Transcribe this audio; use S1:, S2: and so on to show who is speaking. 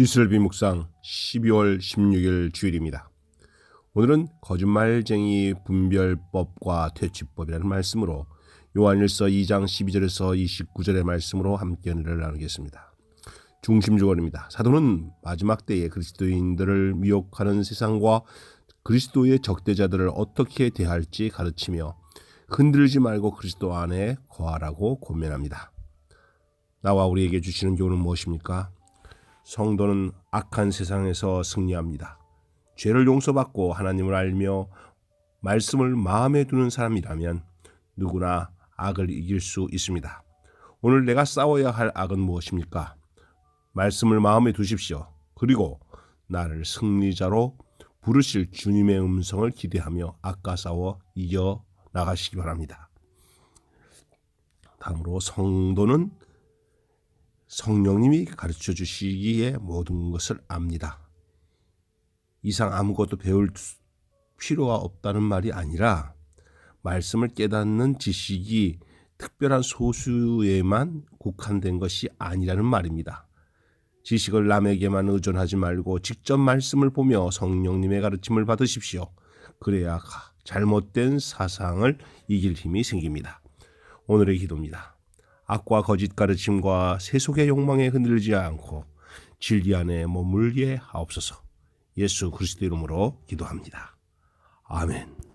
S1: 이슬비 묵상 12월 16일 주일입니다. 오늘은 거짓말쟁이 분별법과 퇴치법이라는 말씀으로 요한일서 2장 12절에서 29절의 말씀으로 함께 은혜를 나누겠습니다. 중심 주원입니다. 사도는 마지막 때에 그리스도인들을 미혹하는 세상과 그리스도의 적대자들을 어떻게 대할지 가르치며 흔들지 말고 그리스도 안에 거하라고 권면합니다. 나와 우리에게 주시는 교훈은 무엇입니까? 성도는 악한 세상에서 승리합니다. 죄를 용서받고 하나님을 알며 말씀을 마음에 두는 사람이라면 누구나 악을 이길 수 있습니다. 오늘 내가 싸워야 할 악은 무엇입니까? 말씀을 마음에 두십시오. 그리고 나를 승리자로 부르실 주님의 음성을 기대하며 악과 싸워 이겨 나가시기 바랍니다. 다음으로 성도는 성령님이 가르쳐 주시기에 모든 것을 압니다. 이상 아무것도 배울 필요가 없다는 말이 아니라 말씀을 깨닫는 지식이 특별한 소수에만 국한된 것이 아니라는 말입니다. 지식을 남에게만 의존하지 말고 직접 말씀을 보며 성령님의 가르침을 받으십시오. 그래야 잘못된 사상을 이길 힘이 생깁니다. 오늘의 기도입니다. 악과 거짓 가르침과 세속의 욕망에 흔들리지 않고 진리 안에 머물게 하옵소서. 예수 그리스도 이름으로 기도합니다. 아멘.